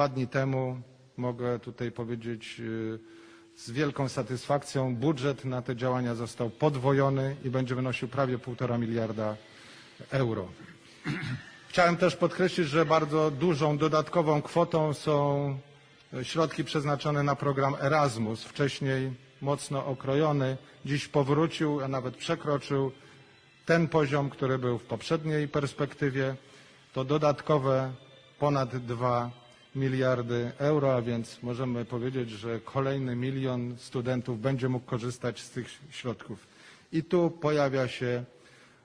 Dwa dni temu, mogę tutaj powiedzieć y, z wielką satysfakcją, budżet na te działania został podwojony i będzie wynosił prawie 1,5 miliarda euro. Chciałem też podkreślić, że bardzo dużą dodatkową kwotą są środki przeznaczone na program Erasmus, wcześniej mocno okrojony, dziś powrócił, a nawet przekroczył ten poziom, który był w poprzedniej perspektywie. To dodatkowe ponad 2 miliardy euro, a więc możemy powiedzieć, że kolejny milion studentów będzie mógł korzystać z tych środków. I tu pojawia się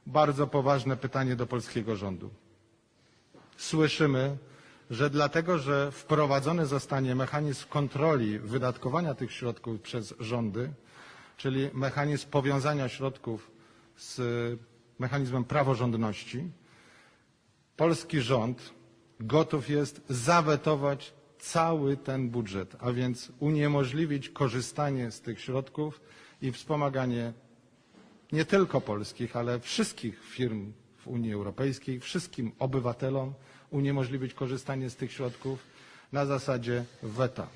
bardzo poważne pytanie do polskiego rządu słyszymy, że dlatego, że wprowadzony zostanie mechanizm kontroli wydatkowania tych środków przez rządy, czyli mechanizm powiązania środków z mechanizmem praworządności, polski rząd gotów jest zawetować cały ten budżet, a więc uniemożliwić korzystanie z tych środków i wspomaganie nie tylko polskich, ale wszystkich firm w Unii Europejskiej, wszystkim obywatelom uniemożliwić korzystanie z tych środków na zasadzie weta.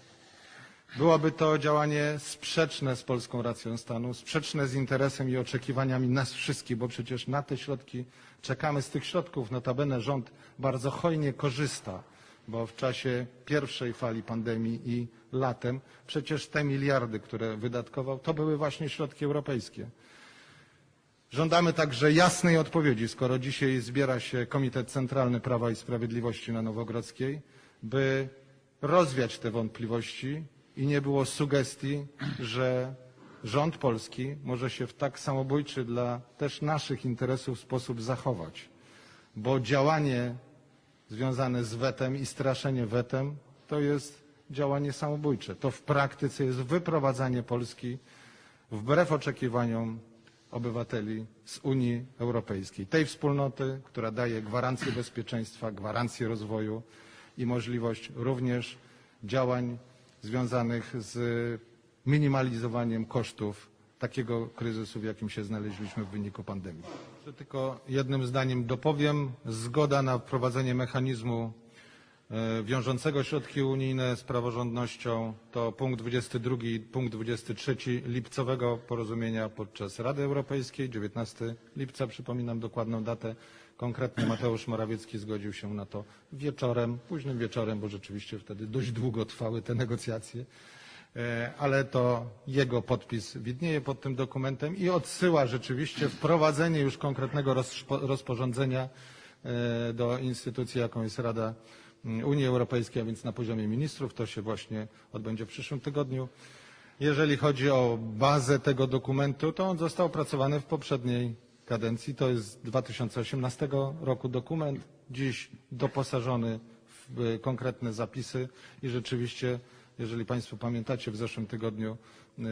Byłoby to działanie sprzeczne z polską racją stanu, sprzeczne z interesem i oczekiwaniami nas wszystkich, bo przecież na te środki czekamy. Z tych środków notabene rząd bardzo hojnie korzysta, bo w czasie pierwszej fali pandemii i latem przecież te miliardy, które wydatkował, to były właśnie środki europejskie. Żądamy także jasnej odpowiedzi, skoro dzisiaj zbiera się Komitet Centralny Prawa i Sprawiedliwości na Nowogrodzkiej, by rozwiać te wątpliwości i nie było sugestii, że rząd polski może się w tak samobójczy dla też naszych interesów sposób zachować, bo działanie związane z wetem i straszenie wetem to jest działanie samobójcze. To w praktyce jest wyprowadzanie Polski wbrew oczekiwaniom obywateli z Unii Europejskiej, tej wspólnoty, która daje gwarancję bezpieczeństwa, gwarancję rozwoju i możliwość również działań związanych z minimalizowaniem kosztów takiego kryzysu, w jakim się znaleźliśmy w wyniku pandemii. Tylko jednym zdaniem dopowiem. Zgoda na wprowadzenie mechanizmu wiążącego środki unijne z praworządnością to punkt 22 i punkt 23 lipcowego porozumienia podczas Rady Europejskiej, 19 lipca, przypominam dokładną datę. Konkretnie Mateusz Morawiecki zgodził się na to wieczorem, późnym wieczorem, bo rzeczywiście wtedy dość długo trwały te negocjacje, E, ale to jego podpis widnieje pod tym dokumentem i odsyła rzeczywiście wprowadzenie już konkretnego rozpo- rozporządzenia e, do instytucji, jaką jest Rada Unii Europejskiej, a więc na poziomie ministrów. To się właśnie odbędzie w przyszłym tygodniu. Jeżeli chodzi o bazę tego dokumentu, to on został opracowany w poprzedniej kadencji. To jest z 2018 roku dokument, dziś doposażony w konkretne zapisy i rzeczywiście, jeżeli Państwo pamiętacie, w zeszłym tygodniu y,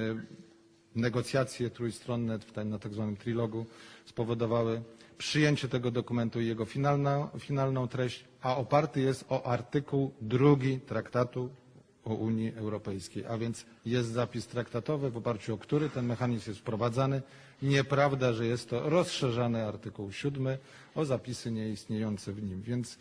negocjacje trójstronne w tym- na tak zwanym trilogu spowodowały przyjęcie tego dokumentu i jego finalna, finalną treść, a oparty jest o artykuł drugi Traktatu o Unii Europejskiej, a więc jest zapis traktatowy, w oparciu o który ten mechanizm jest wprowadzany. Nieprawda, że jest to rozszerzany artykuł 7 o zapisy nieistniejące w nim. Więc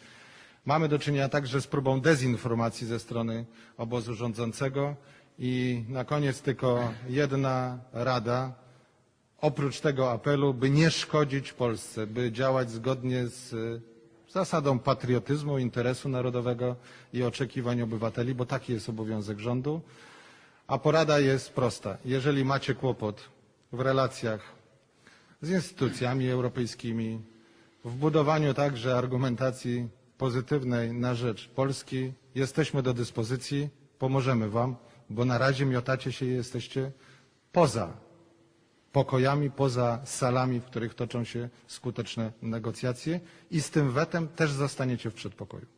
mamy do czynienia także z próbą dezinformacji ze strony obozu rządzącego. I na koniec tylko jedna rada, oprócz tego apelu, by nie szkodzić Polsce, by działać zgodnie z y, zasadą patriotyzmu, interesu narodowego i oczekiwań obywateli, bo taki jest obowiązek rządu. A porada jest prosta. Jeżeli macie kłopot w relacjach z instytucjami europejskimi, w budowaniu także argumentacji pozytywnej na rzecz Polski, jesteśmy do dyspozycji, pomożemy Wam, bo na razie miotacie się i jesteście poza pokojami, poza salami, w których toczą się skuteczne negocjacje i z tym wetem też zostaniecie w przedpokoju.